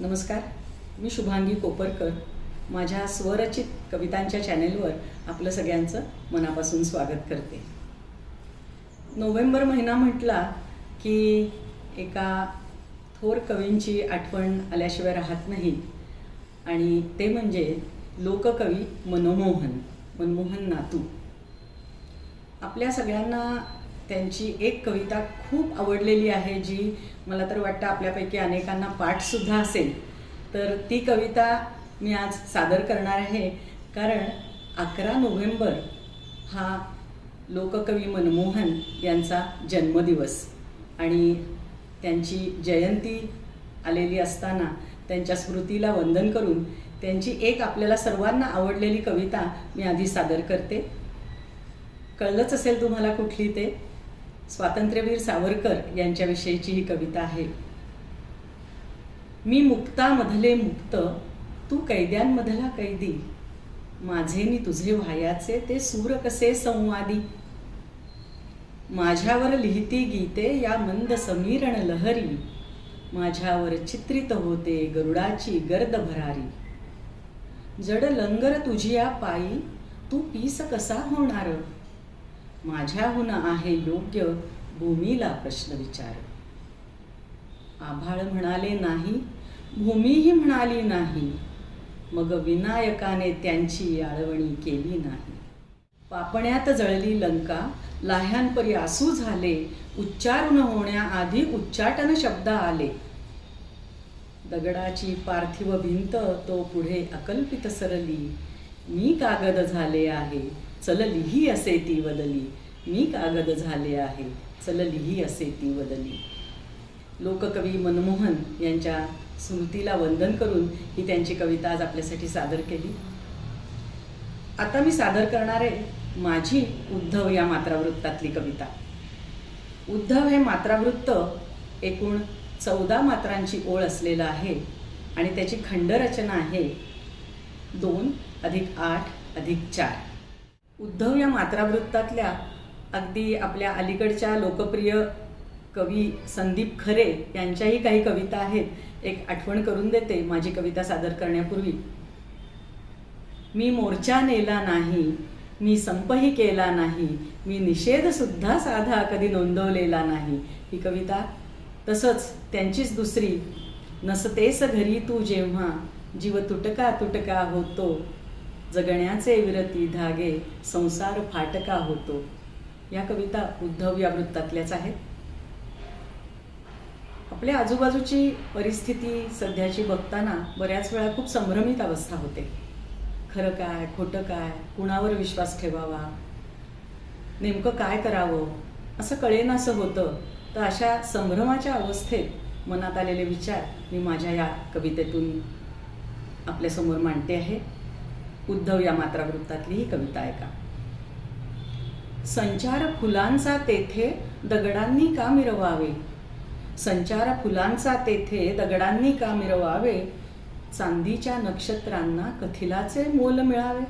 नमस्कार. मी शुभांगी कोपरकर. माझ्या स्वरचित कवितांच्या चॅनेलवर आपलं सगळ्यांचं मनापासून स्वागत करते. नोव्हेंबर महिना म्हटला की एका थोर कवींची आठवण आल्याशिवाय राहत नाही. आणि ते म्हणजे लोककवी मनमोहन मनमोहन नातू. आपल्या सगळ्यांना त्यांची एक कविता खूप आवडलेली आहे जी मला तर वाटतं आपल्यापैकी अनेकांना पाठसुद्धा असेल. तर ती कविता मी आज सादर करणार आहे. कारण अकरा नोव्हेंबर हा लोककवी मनमोहन यांचा जन्मदिवस. आणि त्यांची जयंती आलेली असताना त्यांच्या स्मृतीला वंदन करून त्यांची एक आपल्याला सर्वांना आवडलेली कविता मी आधी सादर करते. कळलंच असेल तुम्हाला कुठली ते? स्वातंत्र्यवीर सावरकर यांच्याविषयीची ही कविता आहे. मी मुक्तामधले मुक्त तू कैद्यांमधला कैदी. माझे नि तुझे व्हायाचे ते सूर कसे संवादी. माझ्यावर लिहिती गीते या मंद समीरण लहरी. माझ्यावर चित्रित होते गरुडाची गर्द भरारी. जड लंगर तुझी या पायी तू पीस कसा होणार? माझ्याहून आहे योग्य भूमीला प्रश्न विचार. आभाळ म्हणाले नाही भूमीही म्हणाली नाही. मग विनायकाने त्यांची आळवणी केली नाही. पापण्यात जळली लंका लाह्यांपरी आसू झाले उच्चारून होण्याआधी उच्चाटन शब्द आले. दगडाची पार्थिव भिंत तो पुढे अकल्पित सरली. मी कागद झाले आहे चल लिही असे ती वदली. मी कागद झाले आहे चल लिही असे ती वदली. लोककवी मनमोहन यांच्या स्मृतीला वंदन करून ही त्यांची कविता आज आपल्यासाठी सादर केली. आता मी सादर करणार आहे माझी उद्धव या मात्रावृत्तातली कविता. उद्धव हे मात्रावृत्त एकूण चौदा मात्रांची ओळ असलेलं आहे आणि त्याची खंडरचना आहे दोन अधिक आठ अधिक चार. उद्धव या मात्रावृत्तातल्या अगदी आपल्या अलीकडच्या लोकप्रिय कवी संदीप खरे यांच्याही काही कविता आहेत. एक आठवण करून देते माझी कविता सादर करण्यापूर्वी. मी मोर्चा नेला नाही मी संपही केला नाही मी निषेधसुद्धा साधा कधी नोंदवलेला नाही. ही कविता तसंच त्यांचीच दुसरी नसतेस घरी तू जेव्हा जीव तुटका तुटका होतो जगण्याचे विरती धागे संसार फाटका होतो. या कविता उद्धव या वृत्तातल्याच आहेत. आपल्या आजूबाजूची परिस्थिती सध्याची बघताना बऱ्याच वेळा खूप संभ्रमित अवस्था होते. खरं काय खोटं काय कुणावर विश्वास ठेवावा नेमकं काय करावं असं कळेनासं होतं. तर अशा संभ्रमाच्या अवस्थेत मनात आलेले विचार मी माझ्या या कवितेतून आपल्यासमोर मांडते आहे. उद्धव या मात्रावृत्तातली ही कविता ऐका. संचार फुलांचा तेथे दगडांनी का मिरवावे? संचार फुलांचा तेथे दगडांनी का मिरवावे? चांदीच्या नक्षत्रांना कथिलाचे मोल मिळावे?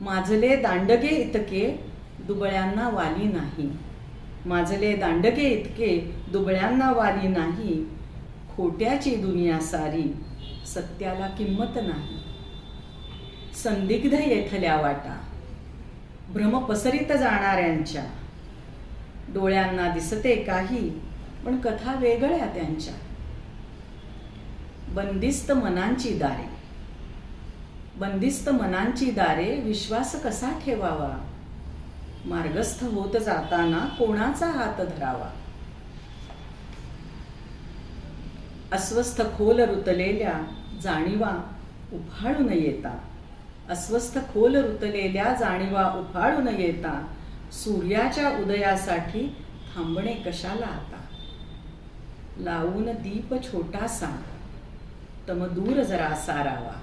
माजले दांडगे इतके दुबळ्यांना वाली नाही. माजले दांडगे इतके दुबळ्यांना वाली नाही. खोट्याची दुनिया सारी सत्याला किंमत नाही. संदिग्ध येथल्या वाटा. भ्रम पसरित जाणाऱ्यांच्या. डोळ्यांना दिसते काही पण कथा वेगळ्या त्यांच्या. बंदिस्त मनांची दारे. बंदिस्त मनांची दारे विश्वास कसा ठेवावा? मार्गस्थ होत जाताना कोणाचा हात धरावा? अस्वस्थ खोल रुतलेल्या जाणीवा उफाळून येता अस्वस्थ खोल रुतलेल्या जाणीवा उफाळून येता. सूर्याच्या उदयासाठी थांबणे कशाला आता? लावून दीप छोटासा. तम दूर जरा सारावा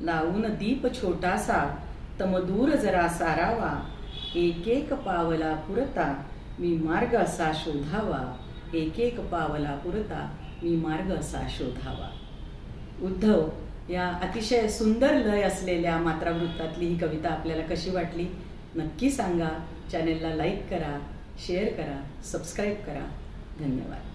लावून दीप छोटासा. तम दूर जरा सारावा एक एक पावला पुरता मी मार्ग असा शोधावा. एक एक पावला पुरता मी मार्ग असा शोधावा. उद्धव या अतिशय सुंदर लय असलेल्या मात्रावृत्तातली ही कविता आपल्याला कशी वाटली नक्की सांगा. चॅनेलला लाईक करा शेअर करा सबस्क्राईब करा. धन्यवाद.